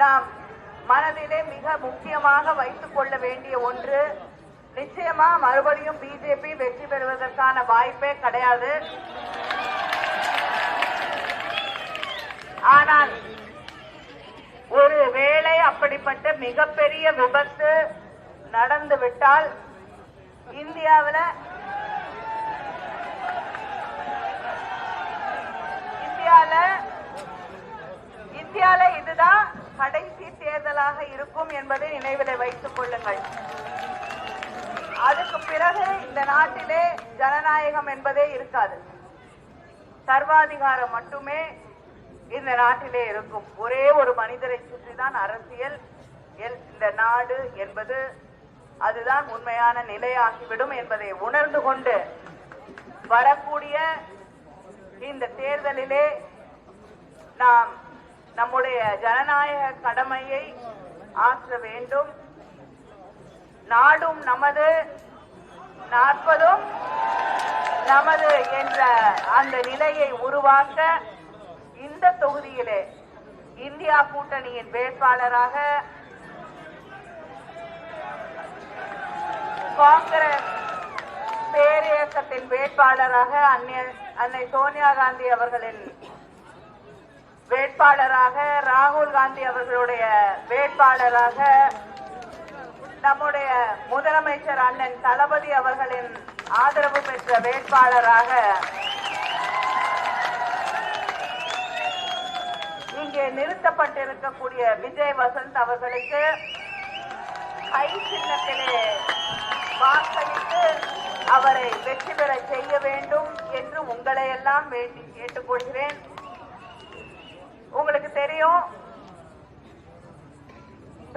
நாம் மனதிலே மிக முக்கியமாக வைத்துக் கொள்ள வேண்டிய ஒன்று நிச்சயமா மறுபடியும் பிஜேபி வெற்றி பெறுவதற்கான வாய்ப்பே கிடையாது. ஆனால் ஒரு வேளை அப்படிப்பட்ட மிகப்பெரிய விபத்து நடந்து விட்டால் இந்தியாவில் இந்தியாவில் இதுதான் கடைசி தேர்தலாக இருக்கும் என்பதை நினைவில் வைத்துக் கொள்ளுங்கள். அதுக்கு பிறகு இந்த நாட்டிலே ஜனநாயகம் என்பதே இருக்காது. சர்வாதிகாரம் மட்டுமே இந்த நாட்டிலே இருக்கும். ஒரே ஒரு மனிதரை சுற்றிதான் அரசியல் எல்- இந்த நாடு என்பது அதுதான் உண்மையான நிலையாகிவிடும் என்பதை உணர்ந்து கொண்டு வரக்கூடிய இந்த தேர்தலிலே நாம் நம்முடைய ஜனநாயக கடமையை ஆற்ற வேண்டும். நாடும் நமது நாற்பதும் நமது என்ற அந்த நிலையை உருவாக்க இந்த தொகுதியிலே இந்தியா கூட்டணியின் வேட்பாளராக காங்கிரஸ் பேரியக்கத்தின் வேட்பாளராக அன்னை அன்னை சோனியா காந்தி அவர்களின் வேட்பாளராக ராகுல் காந்தி அவர்களுடைய வேட்பாளராக நம்முடைய முதலமைச்சர் அண்ணன் தளபதி அவர்களின் ஆதரவு பெற்ற வேட்பாளராக இங்கே நிறுத்தப்பட்டிருக்கக்கூடிய விஜய் வசந்த் அவர்களுக்கு கை சின்னத்திலே வாக்களித்து அவரை வெற்றி பெற செய்ய வேண்டும் என்று உங்களை எல்லாம் வேண்டி கேட்டுக்கொள்கிறேன் உங்களுக்கு தெரியும்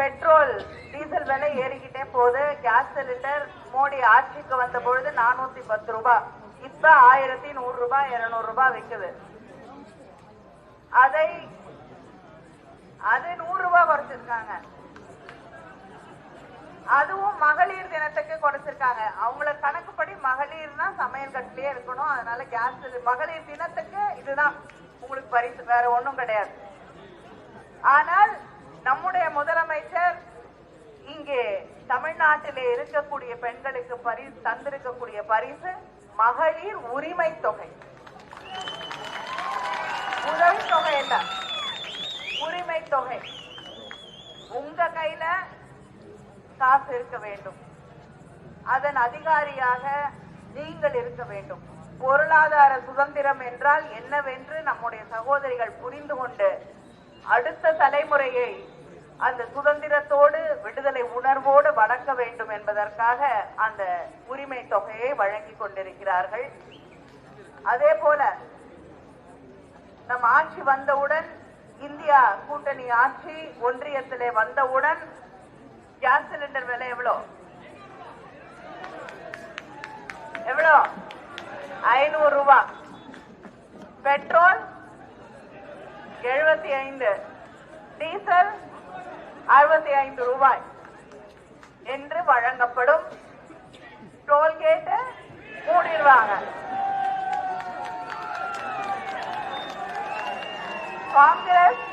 பெட்ரோல் டீசல் விலை ஏறிக்கிட்டே போகுது. கேஸ் சிலிண்டர் மோடி ஆட்சிக்கு வந்த பொழுது நானூத்தி பத்து ரூபாய் இப்ப ஆயிரத்தி நூறு ரூபாய் இருநூறு ரூபாய் விற்குது அதை அது நூறு ரூபாய் குறைச்சிருக்காங்க. அதுவும் மகளிர் தினத்துக்கு குறைச்சிருக்காங்க. அவங்கள கணக்குப்படி மகளிர்னா சமையல் கட்டிலே இருக்கணும். அதனால கேஸ் மகளிர் தினத்துக்கு இதுதான். உங்களுக்கு பரிசு வேற ஒன்றும் கிடையாது. ஆனால் நம்முடைய முதலமைச்சர் இங்கே தமிழ்நாட்டிலே இருக்கக்கூடிய பெண்களுக்கு பரிசு தந்திருக்கக்கூடிய பரிசு மகளிர் உரிமை தொகை. உதவி தொகை இல்ல உரிமை தொகை. உங்க கையில காசு இருக்க வேண்டும். அதன் அதிகாரியாக நீங்கள் இருக்க வேண்டும். பொருளாதார சுதந்திரம் என்றால் என்னவென்று நம்முடைய சகோதரிகள் புரிந்து கொண்டு அடுத்த தலைமுறையை அந்த சுதந்திரத்தோடு விடுதலை உணர்வோடு வளர்க்க வேண்டும் என்பதற்காக அந்த உரிமை தொகையை வழங்கி கொண்டிருக்கிறார்கள். அதே போல நம் ஆட்சி வந்தவுடன் இந்தியா கூட்டணி ஆட்சி ஒன்றியத்திலே வந்தவுடன் கேஸ் சிலிண்டர் விலை எவ்வளோ? எவ்வளோ? ஐநூறு ரூபாய் பெட்ரோல் எழுபத்தி ஐந்து. டீசல் அறுபத்தி ஐந்து ரூபாய் என்று வழங்கப்படும். டோல்கேட்டை மூடிடுவாங்க. காங்கிரஸ்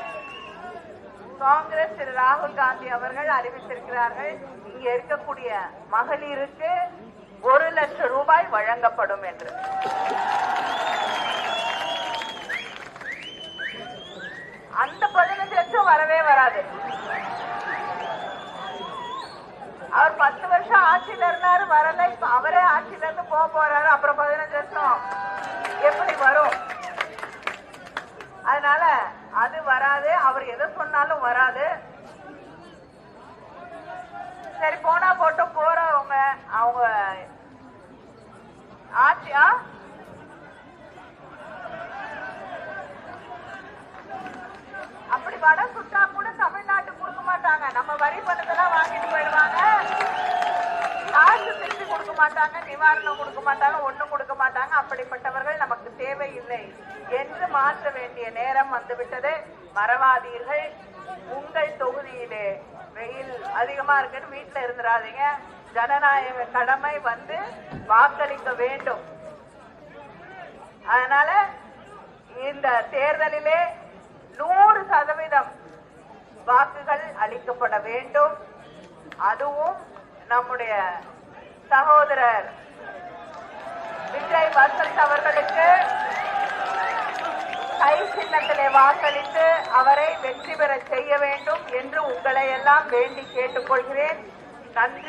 காங்கிரஸ் திரு ராகுல் காந்தி அவர்கள் அறிவித்திருக்கிறார்கள் இங்க இருக்கக்கூடிய மகளிருக்கு ஒரு லட்சம் ரூபாய் வழங்கப்படும் என்று. அந்த பதினஞ்சு லட்சம் வரவே வராது. அவர் பத்து வருஷம் ஆட்சியில இருந்தாரு வரல. இப்ப அவரே ஆட்சியில இருந்து போக போறாரு. அப்புறம் பதினஞ்சு வருஷம் எப்படி வரும்? அதனால அது வராது. அவர் எதை சொன்னாலும் வராது. சரி போனா போட்டும் போறவங்க அவங்க ஆட்சியா அப்படி வட சுத்தா மாட்டாங்க நிவாரணம் கொடுக்க மாட்டாங்க ஒன்றும் கொடுக்க மாட்டாங்க அப்படிப்பட்டவர்கள் நமக்கு தேவையில்லை என்று மாற்ற வேண்டிய நேரம் வந்துவிட்டது. மறவாதீர்கள். உங்கள் தொகுதியிலே வெயில் அதிகமா இருக்குன்னு வீட்டுல இருந்துடாதீங்க ஜனநாயக கடமை வந்து வாக்களிக்க வேண்டும். அதனால இந்த தேர்தலிலே நூறு சதவீதம் வாக்குகள் அளிக்கப்பட வேண்டும். அதுவும் நம்முடைய சகோதரர் விஜய் வசந்த் அவர்களுக்கு கை சின்னத்திலே வாக்களித்து அவரை வெற்றி பெற செய்ய வேண்டும் என்று உங்களை எல்லாம் வேண்டி கேட்டுக்கொள்கிறேன். நன்றி.